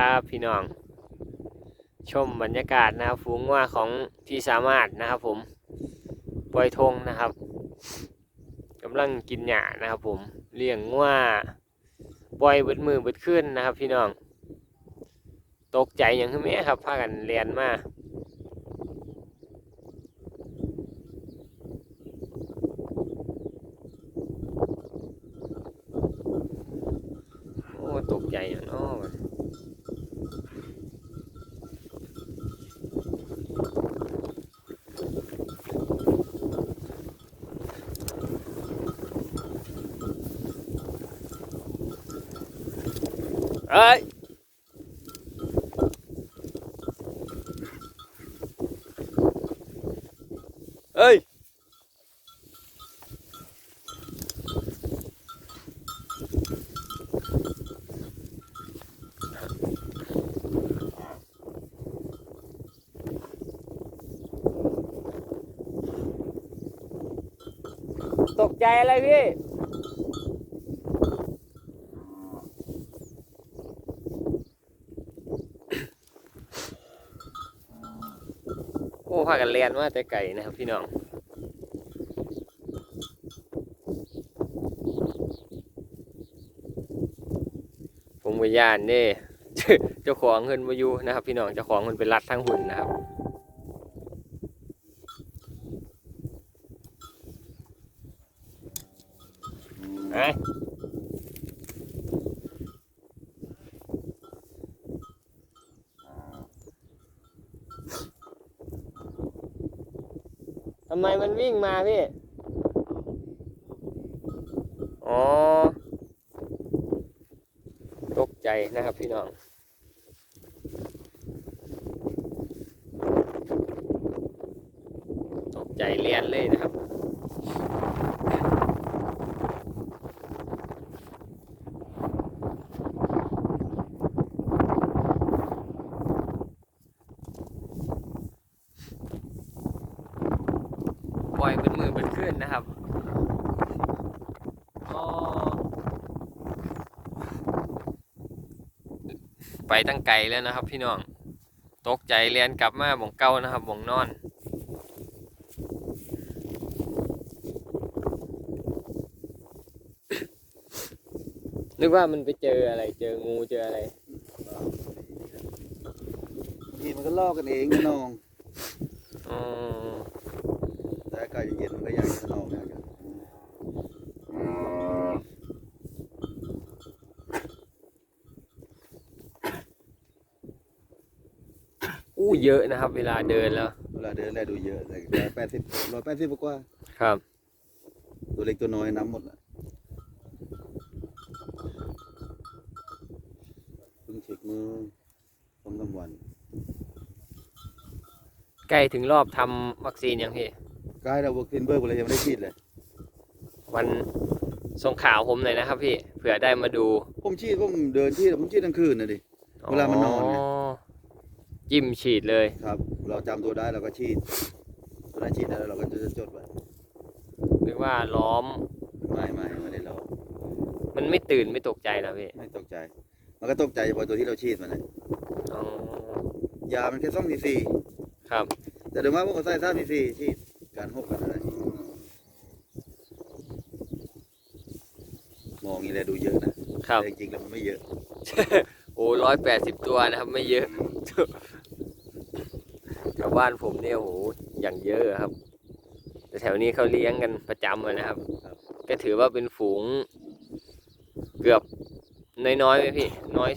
ครับพี่น้อง ชมบรรยากาศนะครับฝูงว่าของพี่สามารถนะครับผมปล่อยธงนะครับกำลังกินหญ้านะครับผมเลี้ยงว่าปล่อยบิดมือบิดขึ้นนะครับ พี่น้อง ตกใจอย่างขึ้นแม่ครับพากันเรียนมาโอ้ตกใจอย่างน้อ มันเอ้ยเอ้ยตกใจอะไรพี่ โอ้พากันเรียนมาแต่ไก่นะครับพี่น้องผมไปย่านเด้เจ้าของเงินมาอยู่นะครับ พี่น้องเจ้าของเงินเป็นรัดทั้งหุ่นนะครับไอ ไมมันวิ่งมาพี่ อ๋อ ตกใจนะครับพี่น้องตกใจเลียนเลยนะครับ ป ล่อยเป็นมือเป็นขึ้นนะครับอ๋อไปตั้งไกลแล้วนะครับพี่น้อง ตกใจเรียนกลับมาหมองเก้านะครับหมองนอนนึกว่ามันไปเจออะไร เจองูเจออะไร นี่มันก็ลอกกันเองนะน้อง อ๋อ แต่อากาศ เย็นๆมันก็อยากจะนองนะอู้เยอะนะครับ เวลาเดินแล้ว เวลาเดินแลดูเยอะเลยร้อยแปดสิบร้อยแปดสิบกว่า ครับ ตัวเล็กตัวน้อยน้ำหมดละเพิ่งเช็คมือสองสามวัน ใกล้ถึงรอบทำวัคซีนยังพี่ กล้เราวัคซีนเบิร์กเลยยังไม่ได้ฉีดเลย วันส่งข่าวผมหน่อยนะครับ พี่เผื่อได้มาดูผมฉีดผมเดินฉีดผมฉีดทั้งคืนนะดิ เวลามันนอนไง จิ้มฉีดเลย ครับ เราจำตัวได้เราก็ฉีดเวลาฉีดแล้วเราก็จะจดไว้หรือว่าล้อมไม่ไม่ไม่ได้เรามันไม่ตื่นไม่ตกใจนะพี่ไม่ตกใจ มันก็ตกใจเฉพาะตัวที่เราฉีดมันนะอ๋อยามันแค่สองซีซีครับ แต่เดี๋ยวมาพวกเขาใส่สามซีซีฉีด การหกกันอะไรมองอย่างนี้แหละดูเยอะนะครับ แต่จริงๆแล้วมันไม่เยอะ โอ้ร้อยแปดสิบตัวนะครับ ไม่เยอะแถวบ้านผมเนี่ยโอ้โหอย่างเยอะครับ แต่แถวนี้เขาเลี้ยงกันประจำอะนะครับครับ ก็ถือว่าเป็นฝูง เกือบน้อยๆไหมพี่ น้อย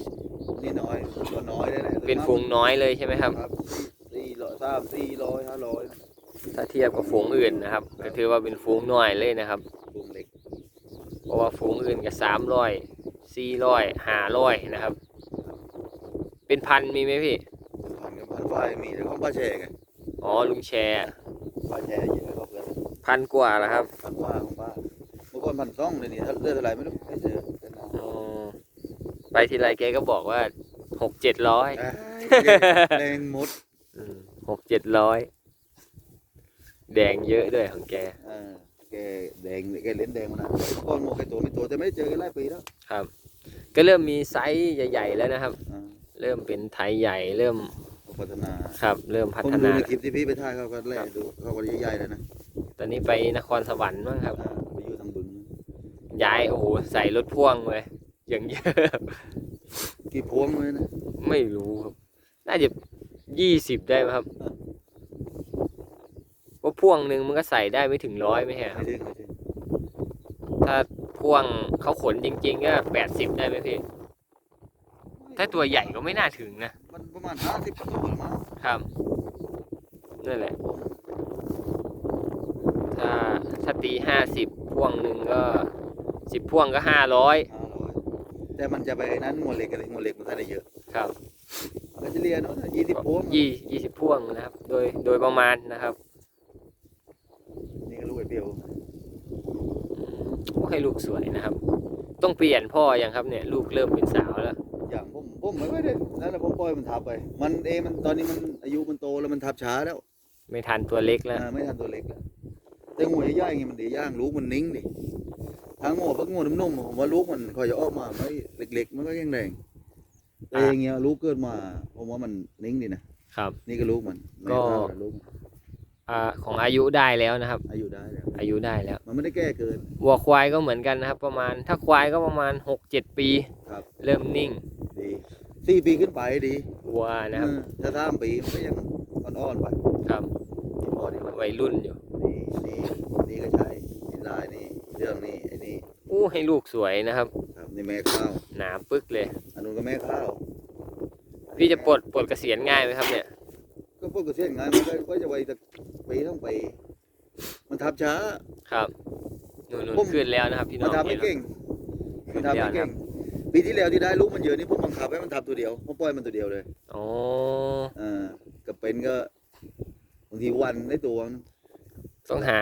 นี่น้อยก็น้อยได้แหละเป็นฝูงน้อยเลยใช่ไหมครับครับสี่ร้อยสามสี่ร้อยห้าร้อย ถ้าเทียบกับฝูงอื่นนะครับก็ถือว่าเป็นฝูงน้อยเลยนะครับฝูงเล็กเพราะว่าฝูงอื่นก็สามร้อยสี่ร้อยห้าร้อยนะครับ เป็นพันมีไหมพี่พันกับพันฝ้ายมีแต่ของป้าแชร์ไงอ๋อลุงแชร์ป้าแชร์เยอะกว่าเพื่อนพันกว่าแล้วครับพันฝ้าของป้าเมื่อก่อนพันสองเลยนี่ถ้าเลือดเท่าไหร่ไม่รู้ไม่เจอแต่น้องอ๋อไปทีไรแกก็บอกว่าหกเจ็ดร้อยเอ้ยแรงหมดหกเจ็ดร้อย แดงเยอะด้วยของแก เออแกแดงแกเล่นแดงมันนะเมื่อก่อนโมแกตัวไม่ตัวแต่ไม่ได้เจอกันหลายปีแล้วครับ ก็เริ่มมีไซส์ใหญ่ ๆ แล้วนะครับ อ่าเริ่มเป็นไทยใหญ่เริ่มพัฒนาครับ เริ่มพัผมฒดูนา ในคลิปที่พี่ไปถ่ายเขาก็แล่ดูเขาก็ใหญ่ๆเลยนะตอนนี้ไปนครสวรรค์มั้งครับ อ่าไปอยู่ทางบึงย้ายโอ้โหใส่รถพ่วงเลยอย่างเยอะ กี่พวงเลยนะไม่รู้ครับ น่าจะยี่สิบได้ไหมครับ เพราะพ่วงหนึ่งมันก็ใส่ได้ไม่ถึงร้อยไม่ใช่คไม่รับถึงไม่ถึงถ้าพ่วงเขาขนจริง ๆ ก็แปดสิบได้ไหมพี่ถ้าตัวใหญ่ก็ไม่น่าถึงนะมันประมาณห้าสิบตัวหรือมั้งครับนั่นแหละ ถ้าถ้าตีห้าสิบพ่วงหนึ่งก็สิบพ่วงก็ห้าร้อยห้าร้อยแต่มันจะไปนั้นมวลเหล็กอะไรมวลเหล็กมันใช้ได้เยอะ ครับก็จะเรียนเนาะยี่สิบพวงยี่ยี่สิบพ่วงนะครับ โดยโดยประมาณนะครับ นี่ก็ลูกไอ้เปียว โอ้ ให้ลูกสวยนะครับ ต้องเปลี่ยนพ่อยังครับเนี่ยลูกเริ่มเป็นสาวแล้ว อย่างผมผมไม่ค่อยได้นั่นแหละผมปล่อยมันทับไป มันเองมันตอนนี้มันอายุมันโตแล้วมันทับช้าแล้วไม่ทันตัวเล็กแล้ว อ่าไม่ทันตัวเล็กแล้วแต่งูใหญ่ๆอย่างงี้มันดีย่างลูกมันนิ่งดิทางงูพักงูนุ่มๆผมว่าลูกมันคอยจะออกมาไม่เล็ก ๆ มันก็ยังแรงแต่อย่างเงี้ยลูกเกิดมาผมว่ามันนิ่งดีนะครับ นี่ก็ลูกมันไม่ก็ เท่ากับลูกอ่าของอายุได้แล้วนะครับ อายุได้แล้ว อายุได้แล้ว มันไม่ได้แก้เกิน วัวควายก็เหมือนกันนะครับ ประมาณ ถ้าควายก็ประมาณหกเจ็ดปี ครับ เริ่มนิ่งดีสี่ปีขึ้นไปดีวัวนะครับเออถ้าสามปีมันก็ยังอ่อนๆไปครับนี่พอดีมันวัยรุ่นอยู่นี่นี่นี่ก็ใช่นี่ลายนี่เรื่องนี้ไอ้นี่อู้ให้ลูกสวยนะครับ ครับนี่แม่ข้าวหนาปึกเลย อันนู้นก็แม่ข้าวพี่จะปลดปลดเกษียณง่ายไหมครับเนี่ย ก็พวกเกษตรงานมันก็ก็จะไว้แต่ปีต้องปี มันทับช้า ครับนู่นนู่นผม ขึ้นแล้วนะครับพี่น้มัอนงทับไม่ห็นเก่งมันทับไม่เก่งปีที่แล้วที่ได้ลูกมันเยอะนี่ผมบังคับให้มันทับตัวเดียวผมปล่อยมันตัวเดียวเลยอ๋ออ่ากับเป็นก็บางทีวันได้ตัวนึงต้องหา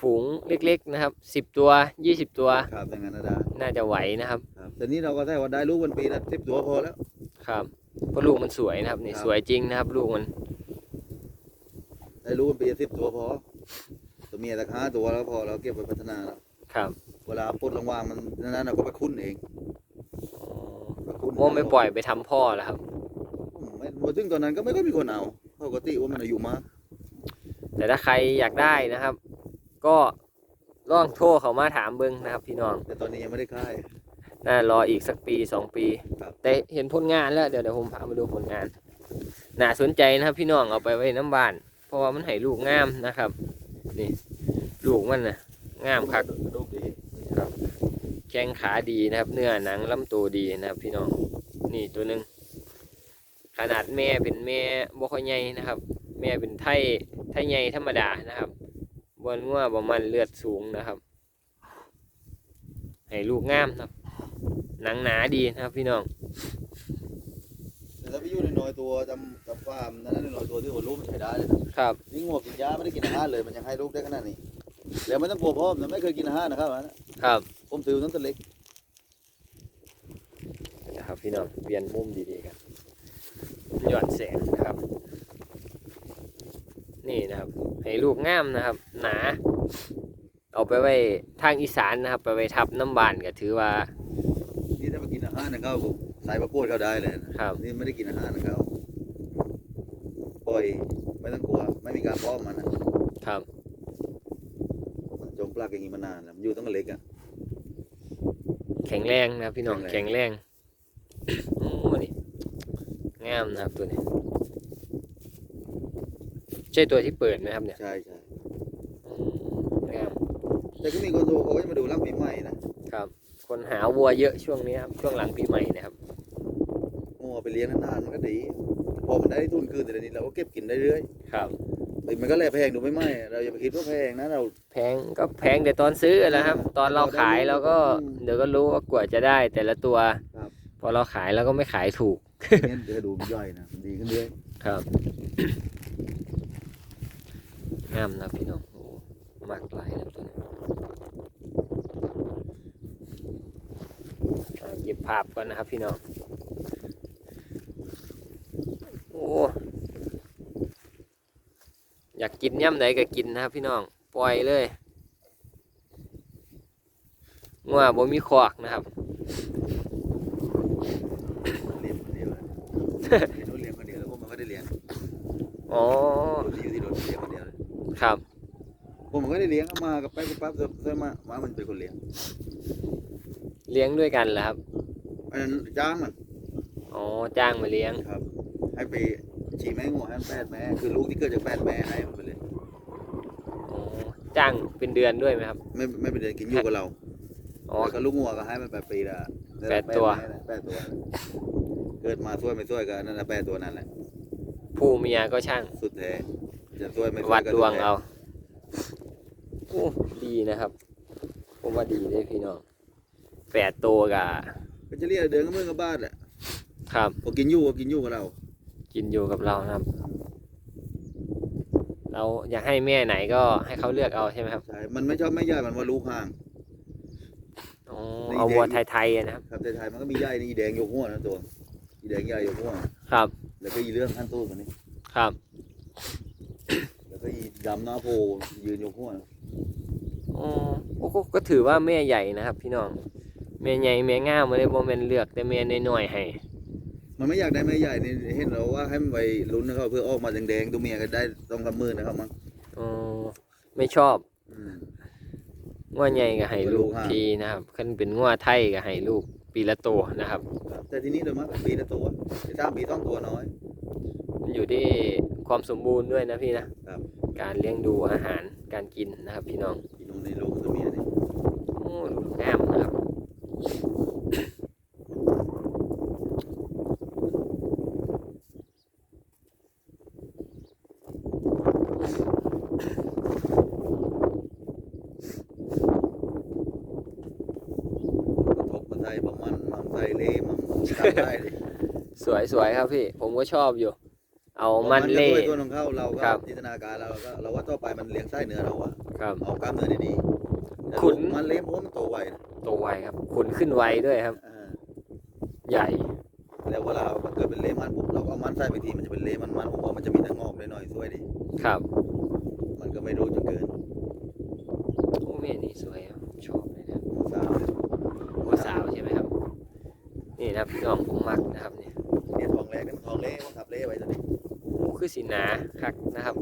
ฝูงเล็กๆนะครับสิบตัวยี่สิบตัวครับอย่างนั้นนะดาน่าจะไหวนะครับ ครับแต่นี้เราก็ได้ว่าได้ลูกวันปีละสิบตัวพอแล้ว ครับเพราะลูกมันสวยนะครับนี่ครับ สวยจริงนะครับ ลูกมันได้ลูกวันปีละสิบตัวพอ ตัวเมียตะห้าตัวแล้วพอเราเก็บไว้พัฒนาแล้วครับเวลาปลดรางวัลมันนั้นเราก็ไปคุ้นเองอ๋อไปคุ้นโอ้ไม่ปล่อยไปทำพ่อแล้วครับผมไม่พอถึงตอนนั้นก็ไม่ค่อยมีคนเอาปกติว่ามันอายุมากแต่ถ้าใครอยากได้นะครับ ก็ลองโทรเขามาถามเบิ้งนะครับ พี่น้องแต่ตอนนี้ยังไม่ได้ค่าย น่ารออีกสักปีสองปี ครับ แต่เห็นผลงานแล้วเดี๋ยวเดี๋ยวผมพามาดูผลงานน่าสนใจนะครับ พี่น้องเอาไปไว้น้ำบาน เพราะว่ามันให้ลูกงามนะครับ นี่ ลูกมันนะงามคักลูกดีแข้งขาดีนะครับ เนื้อหนังลำตัวดีนะครับ พี่น้อง นี่ตัวหนึ่งขนาดแม่เป็นแม่บ่ค่อยใหญ่นะครับ แม่เป็นไทยไทยใหญ่ธรรมดานะครับบนงัวประมาณเลือดสูงนะครับให้ลูกงามนะครับ หนังหนาดีนะครับพี่น้องแต่ถ้าไป อยู่ในน้อยตัวจำจำฟาร์มนั้นในน้อยตัวที่หัวลูกมันใช้ได้เลยนะครับนี่งัวกินยาไม่ได้กินอาหารเลยมันยังให้ลูกได้ขนาดนี้แล้วไม่ต้องกลัวพ่อมันไม่เคยกินอาหารนะครับอันนั้นครับผมซื้อตั้งแต่เล็กนะครับพี่น้องเปลี่ยนมุมดีๆครับหย่อนแสงนะครับ นี่นะครับให้ลูกงามนะครับ หนา เอาไปไว้ทางอีสานนะครับ ไปไว้ทับน้ำบานก็ถือว่านี่ถ้าไปกินอาหารนะเขาผมใส่ประกวดเขาได้เลยนะครับนี่ไม่ได้กินอาหารนะเขาปล่ อยไม่ต้องกลัว ไม่มีการป้อมมันนะครับมันจมปลักอย่างนี้มานานแล้วมันอยู่ตั้งแต่เล็กอะแข็งแรงนะครับพี่น้องแข็แข็งงแรแรงงโอ้นี่งามนะครับตัวนี้ ใช่ตัวที่เปิดไหมครับเนี่ยใช่ใช่อืมงามแต่ก็มีคนโทรเขาก็จะมาดูร่างปีใหม่นะครับ คนหาวัวเยอะช่วงนี้ครับช่วงหลังปีใหม่นะครับงัวไปเลี้ยงนานๆมันก็ดี พอมันได้ทุนคืนแต่เดี๋ยวนี้เราก็เก็บกินได้เรื่อยครับแต่มันก็แลแพงดูไม่ไหมเราอย่าไปคิดว่าแพงนะเรา แพงก็แพงแต่ตอนซื้อแหล้วครับ ตอนเราขายเราก็อืมเดี๋ยวก็รู้ว่ากว่าจะได้แต่ละตัวครับ พอเราขายเราก็ไม่ขายถูกเนี่ยเดี๋ยวดูมันย่อยนะมันดีขึ้นเรื่อยครับงามนะพี่น้องโอ้มากหลายนะตัวนี้อ่าเก็บภาพก่อนนะครับพี่น้อง โอ้อยากกินย่ำไหนก็กินนะครับพี่น้อง ปล่อยเลยงัวบ่มีคอกนะครับเรียบเดียวเลยเห็นว่าเลี้ยงคนเดียวแล้วพวกมันก็ได้เลี้ยงอ๋อที่อยู่ที่รถเลี้ยงคนเดียวเลยครับพวกมันก็ได้เลี้ยงเอามากับไปกับปั๊บเสื้อมาว่ามันเป็นคนเลี้ยง เลี้ยงด้วยกันเหรอครับอันนั้นจ้างมันอ๋อจ้างมาเลี้ยงครับ ให้ไปฉี่แม่งัวให้มันแปดแม่คือลูกที่เกิดจากแปดแม่ให้มันไปเลย อ๋อจ้างเป็นเดือนด้วยไหมครับ ไม่ไม่เป็นเดือนกินอยู่กับเราอ๋อ แล้วก็ลูกงัวก็ให้มันแปดปีละแปดตัวม่นะแปดตัว เกิดมาช่วยไม่ช่วยกันนั่นแหละแปดตัวนั่นแหละ ผู้เมียก็ช่าง สุดแท้จะช่วยไม่ช่วยวัดก็ดวงสุแท้เอาโอ้ดีนะครับ ผมว่าดีเลยพี่น้องแปดตัวกับก็จะเรียกเดินกับมือกับบ้านแหละครับ พอกินอยู่ก็กินอยู่กับเรา กินอยู่กับเรานะครับ เราอยากให้แม่ไหนก็ให้เขาเลือกเอาใช่ไหมครับใช่มันไม่ชอบแม่ใหญ่มันว่าลูกห่างอ๋อนี่เอาวัวเด็กไทยๆอะนะครับครับแต่ไทยมันก็มีใหญ่นี่อีแดงยกหัวนะตัวอีแดงใหญ่ยกหัวครับ แล้วก็อีเรื่องขั้นตู้มันนี่ครับ แล้วก็อีดำหน้าโพยืนยกหัวอ๋อโอ้ก็ก็ถือว่าแม่ใหญ่นะครับ พี่น้องแม่ใหญ่แม่ง่ามมาเลยโมเมนเลือกแต่แม่น้อยๆให้ มันไม่อยากได้แม่ใหญ่นี่เห็นเราว่าให้มันไปลุ้นนะครับเพื่อออกมาแดงๆตัวเมียก็ได้ต้องกำมือนะครับมั้งอ๋อไม่ชอบอืม ง้อใหญ่ก็ให้ลูกลูกห้า ทีนะครับคันเป็นง้อไทยก็ให้ลูกปีละตัวนะครับ ครับแต่ทีนี้เดี๋ยวมาปีละตัวแต่สามปีต้องตัวน้อย มันอยู่ที่ความสมบูรณ์ด้วยนะพี่นะครับ การเลี้ยงดูอาหารการกินนะครับ พี่น้อง อีนุ่นในลูกตัวเมียนี่โอ้งามนะครับ กระทบมาใส่ประ มันมันใส่เล่มันทำได้เลยสวยๆครับพี่ ผมก็ชอบอยู่ เอามันเล่ก็ด้วยตัวของเขาเราก็ครับ จินตนาการเราก็เราว่าต่อไปมันเลี้ยงไส้เนื้อเราอะครับ เอากล้ามเนื้อดีๆแต่ขุน มันเลี้ยงเพราะว่ามันโตไวนะโตไวครับขุนขึ้นไวด้วยครับ อ่าใหญ่แล้วเวลามันเกิดเป็นเละมันปุ๊บเราก็เอามันใส่ไปทีมันจะเป็นเละมันมันผมว่ามันจะมีแต่งอกหน่อยๆสวยดีครับมันก็ไม่รู้จนเกิน โอ้แม่นี่สวย คือสีหนาคักนะครับ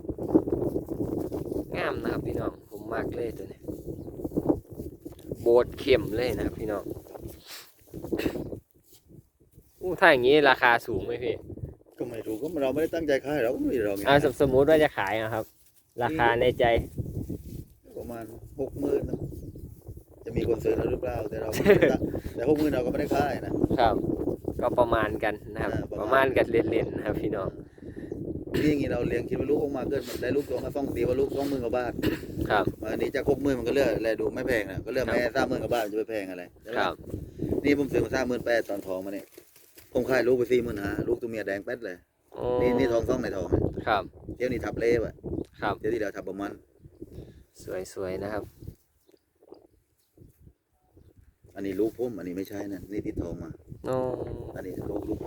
งามนะครับพี่น้อง ผมมักเลยตัวนี้ โบดเข้มเลยนะครับพี่น้องอู้ถ้าอย่างนี้ราคาสูงไหมพี่ก็ไม่รู้ก็เราไม่ได้ตั้งใจขายเราก็ไม่ได้เราไงอ่าสมสมมุติว่าจะขายนะครับ ราคาในใจ ประมาณหกหมื่นนะจะมีคนซื้อเราหรือเปล่าแต่เราไม่ได้ตั้งแต่หกหมื่นเราก็ไม่ได้ขายนะครับ ก็ประมาณกันนะครับอ่าปประระมามาณณกันเล่นๆนะครับพี่น้อง นี่อย่างนี้เราเลี้ยงคิดว่าลูกออกมาเกิดได้ลูกตัวมาสองตีว่าลูกสองหมื่นกว่าบาทครับมาอันนี้จากหกหมื่นมันก็เลือกอะไรดูไม่แพงนะก็เลือกครับแม่สามหมื่นกว่าบาทมันจะไปแพงอะไรใช่ไหมครับ นี่ผมซื้อมาสามหมื่นแปดตอนทองมาเนี่ยผมขายลูกไปสี่หมื่นห้าลูกตัวเมียแดงแป๊ดเลยโอ้นี่นี่ทองซ่องในทองนะครับเดี๋ยวนี้ทับเล่บอะครับเดี๋ยวที่เราทับประมันสวยๆนะครับ อันนี้ลูกพุ่มอันนี้ไม่ใช่นะนี่ติดทองมาโอ้อันนี้ลูกลูก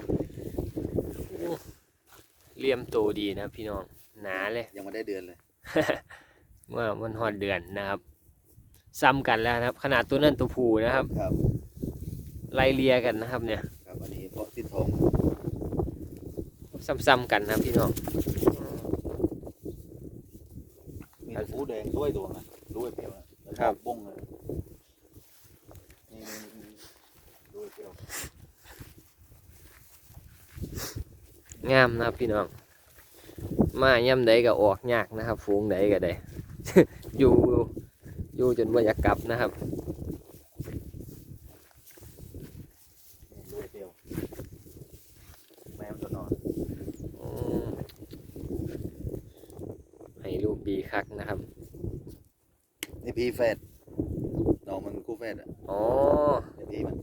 เลี่ยมโตดีนะครับพี่น้อง หนาเลย ยังไม่ได้เดือนเลย เมื่อมันหอดเดือนนะครับ ซ้ำกันแล้วนะครับ ขนาดตัวนั่นตัวผูนะครับ ครับ ไล่เลียกันนะครับ เนี่ย ครับอันนี้เพราะติดทองซ้ำๆกันนะครับพี่น้อง มีแต่ฟูแดงด้วยตัวนะด้วยเปรี้ยวนะแล้วครับบ้งเลยนี่นี่นี่ด้วยเปรี้ยว งามนะครับพี่น้อง มาย่ำใดก็ออกยากนะครับ ฝูงใดก็ได้ อยู่อยู่จนว่าอยากกลับนะครับนี่ด้วยเปรี้ยวแม่มันตัวนอนอืมให้ลูกดีคักนะครับนี่พีแฟดน้องมันคู่แฟดอะอ๋อนี่พีมัน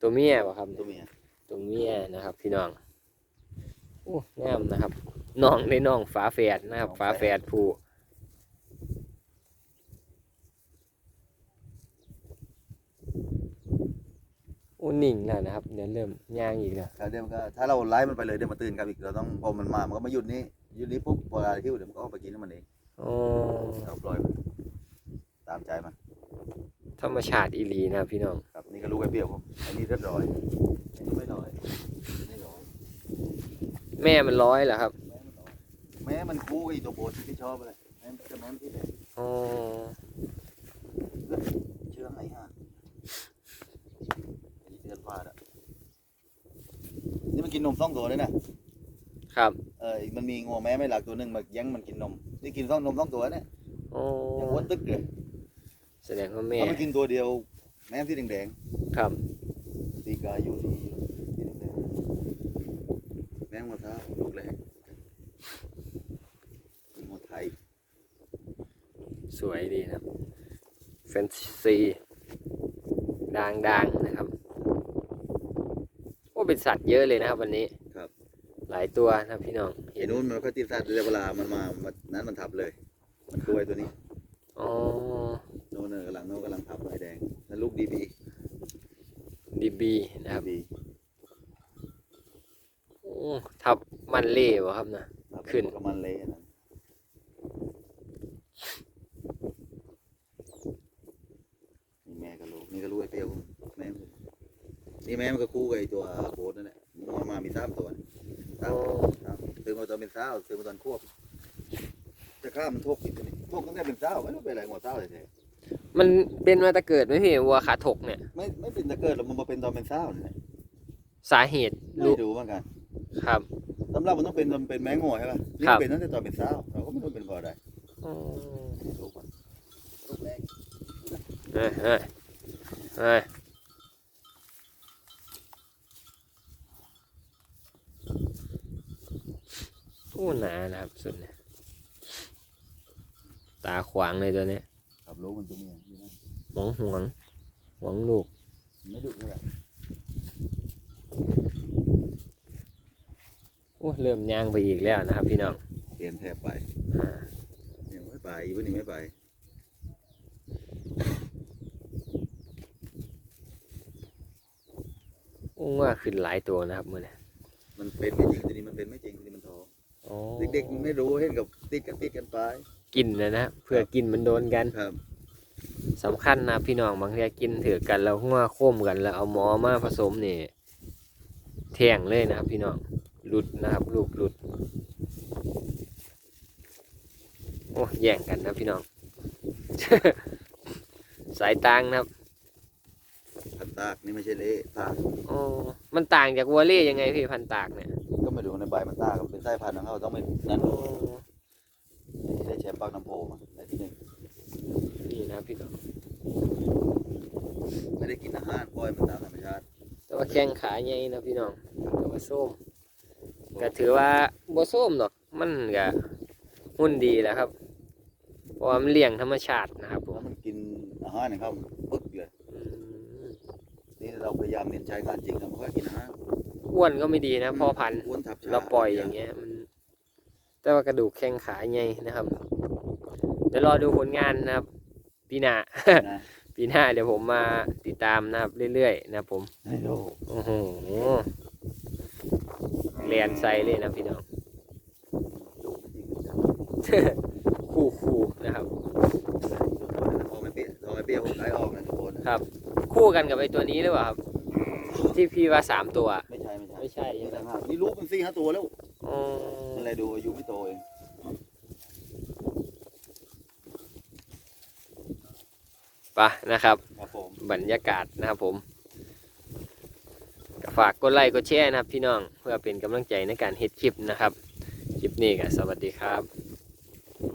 ตัวเมียป่ะครับตัวเมียตัวเมียนะครับ พี่น้องโอ้งามนะครับน้องในน้องฝาแฝดนะครับฝาแฝดผู้โอ้นิ่งแล้วนะครับเดี๋ยวเริ่มย่างอีกแล้วครับเดี๋ยวมันก็ถ้าเราไล่มันไปเลยเดี๋ยวมันตื่นกลับอีกเราต้องพอมันมามันก็มาหยุดนี่หยุดนี้ปุ๊บพอเวลาที่เดี๋ยวมันก็ออกไปกินของมันเองอ๋อเราปล่อยมันตามใจมันธรรมชาติอีหลีนะครับพี่น้อง ครับนี่ก็ลูกไอ้เปรี้ยวผมอันนี้เรียบร้อยอันนี้ไม่ร้อยไม่ร้อย แม่มันร้อยเหรอครับแม้มันคู่กับอีตัวโบสที่ชอบเลยแม้มันจะแม้มันที่ไหนอ๋อเชื่อให้ฮะอันนี้เดือนฟาดอะนี่มันกินนมสองตัวเลยนะครับ เออมันมีงัวแม้ไม่หลักตัวหนึ่งมาแย่งมันกินนมนี่กินสองนมสองตัวเนี่ยอ๋อยังอ้วนตึกเลยแสดงว่าแม่ถ้ามันกินตัวเดียว แม้ที่แดงครับๆตีกาอยู่ที่ที่แดงๆแม้หัวเท้าลูกแรกหัวไทยสวยดีนะครับแฟนซีด่างๆนะครับโอ้เป็นสัตว์เยอะเลยนะครับวันนี้ ครับหลายตัวนะครับพี่น้องเห็นนู้นมันก็ติดสัตว์เวลามันมามันนั้นมันทับเลย มันตัวไอ้ตัวนี้ อ๋อ โน่นน่ะกำลังโน่นกำลังทับไอ้แดงนั่นลูก ดีบีดีบีนะครับบีโอ้ทับมันเล่บ่ครับนะ ขึ้นกับมันเลยอันนั้นนี่แม่กับลูกนี่ก็ลูกไอ้เปรี้ยวแม่มันนี่แม่มันก็คู่กับไอ้ตัวโบสนั่นแหละมันมามีสามตัวนะสามสามซื้อมาตอนเป็นสาวซื้อมาตอนควบจะข้ามมันทกอีกตัวนี้ทกตั้งแต่เป็นสาวไม่รู้เป็นอะไรหัวสาวเลยแท้ มันเป็นมาแตะเกิดไหมพี่วัวขาถกเนี่ย ไม่ไม่เป็นตะเกิดหรอกมันมาเป็นตอนเป็นสาวนี่แหละสาเหตุไม่รู้รู้เหมือนกันครับ สำหรับมันต้องเป็นตอนเป็นแมงโง่ใช่ป่ะนี่ครับ เป็นตั้งแต่ตอนเป็นสาวเราก็ไม่รู้เป็นเพราะอะไรอ๋อลูกมันลูกแรกเอ้ยเอ้ยเอ้ยโอ้หนานะครับสุดเนี่ยตาขวางเลยตัวเนี้ยครับลูกมันตัวเมียอยู่นั่น หวงหวงหวงลูก ไม่ดุเท่าไหร่โอ้เริ่มย่างไปอีกแล้วนะครับ พี่น้องเปลี่ยนแทบไปอ่ายังไม่ไปอีกวันนี้ไม่ไปโอ้ว่าขึ้นหลายตัวนะครับมือเนี่ยมันเป็นไม่จริงทีนี้มันเป็นไม่จริงทีนี้มันท้องอ๋อเด็กๆมันไม่รู้เห็นกับติดกันติดกันไปกินนะนะเพื่อกินมันโดนกันครับ สำคัญนะพี่น้องบางทีกินถือกันแล้วหัวโค้มกันแล้วเอาหมอมาผสมนี่แทงเลยนะครับพี่น้องหลุดนะครับลูกหลุดโอ้แย่งกันนะพี่น้อง สายต่างนะครับพันตากนี่ไม่ใช่เละตากอ๋อมันต่างจากวัวเล่ยังไงพี่พันตากเนี่ยก็ไม่รู้ในใบมันตากมันเป็นสายพันธุ์ของเขาต้องไม่นั่นอ๋อได้แชมป์ปากน้ำโพมาได้ที่หนึ่ง นี่นะครับพี่น้องไม่ได้กินอาหารปล่อยมันตามธรรมชาติแต่ว่าแข้งขาใหญ่นะพี่น้องแต่ว่าส้มก็ถือว่าบ่ส้มหรอกมันก็หุ่นดีแหล้วครับเพราะว่ามันเลี้ยงธรรมชาตินะครับผมแล้วมันกินอาหารของเขาปึ๊กเลยอืมนี่เราพยายามเน้นใช้งานจริงเราไม่ค่อยกินอาหารอ้วนก็ไม่ดีนะพ่อพันธุ์อ้วนทับช้เราปล่อยอย่างเงี้ยมันแต่ว่ากระดูกแข้งขาใหญ่นะครับเดี๋ยวรอดูผลงานนะครับ ปีหน้า นะปีหน้าเดี๋ยวผมมาติดตามนะครับเรื่อยๆนะครับผมให้ดูโอ้โหเรียนไซเลยนะพี่น้องดูจริงจังคู่คู่นะครับทองไม่เปี้ยทองไม่เปี้ยผมขายออกนะทุกคนครับ คู่กันกับไอตัวนี้หรือเปล่าครับ ที่พี่ว่าสามตัว ไม่ใช่ไม่ใช่ไม่ใช่ นี่ต่างหากนี่ลูกมันสี่ห้าตัวแล้วอ๋อ อะไรดูอายุไม่โตเอง ปะนะครับ ครับผมบรรยากาศนะครับผมก็ฝากกดไลค์กดแชร์นะครับพี่น้องเพื่อเป็นกำลังใจในการเฮ็ดคลิปนะครับ คลิปนี้ก็สวัสดีครับ